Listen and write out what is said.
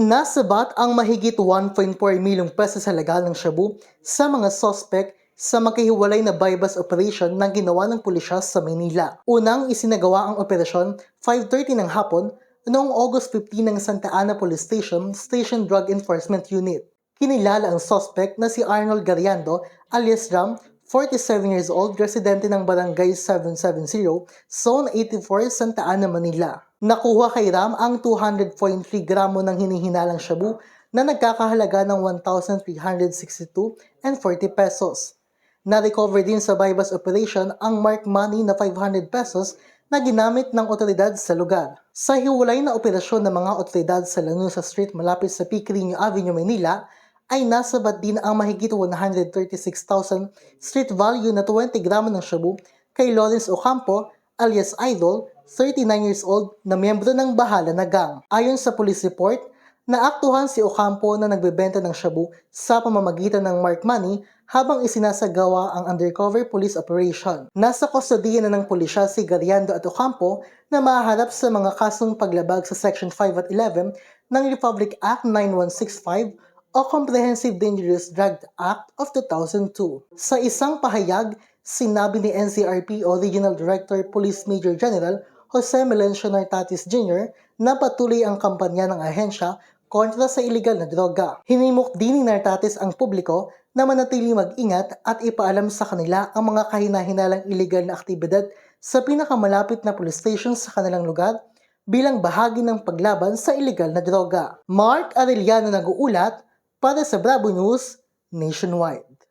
Nasabat ang mahigit 1.4 milyong pesos sa legal ng shabu sa mga sospek sa magkahiwalay na bypass operation na ginawa ng pulisya sa Manila. Unang isinagawa ang operasyon 5.30 ng hapon noong August 15 ng Santa Ana Police Station Station Drug Enforcement Unit. Kinilala ang suspect na si Arnold Gariando alias Ram 47 years old, residente ng Barangay 770, Zone 84, Santa Ana, Manila. Nakuha kay Ram ang 200.3 gramo ng hinihinalang shabu na nagkakahalaga ng 1,362 and 40 pesos. Na-recover din sa bypass operation ang mark money na 500 pesos na ginamit ng otoridad sa lugar. Sa hiwalay na operasyon ng mga otoridad sa Lanusa Street malapit sa Picriño Avenue, Manila, ay nasabat din ang mahigit 136,000 street value na 20 gramo ng shabu kay Lawrence Ocampo alias Idol, 39 years old na miyembro ng Bahala na Gang. Ayon sa police report, naaktuhan si Ocampo na nagbebenta ng shabu sa pamamagitan ng mark money habang isinasagawa ang undercover police operation. Nasa kustodiya na ng pulisya si Gariando at Ocampo na maharap sa mga kasong paglabag sa Section 5 at 11 ng Republic Act 9165 o Comprehensive Dangerous Drug Act of 2002. Sa isang pahayag, sinabi ni NCRP Regional Director Police Major General Jose Melencio Nartatis Jr. na patuloy ang kampanya ng ahensya kontra sa iligal na droga. Hinimok din ni Nartatis ang publiko na manatili mag-ingat at ipaalam sa kanila ang mga kahinahinalang iligal na aktibidad sa pinakamalapit na police station sa kanilang lugar bilang bahagi ng paglaban sa iligal na droga. Mark Arellano nag-uulat para sa Bravo News Nationwide.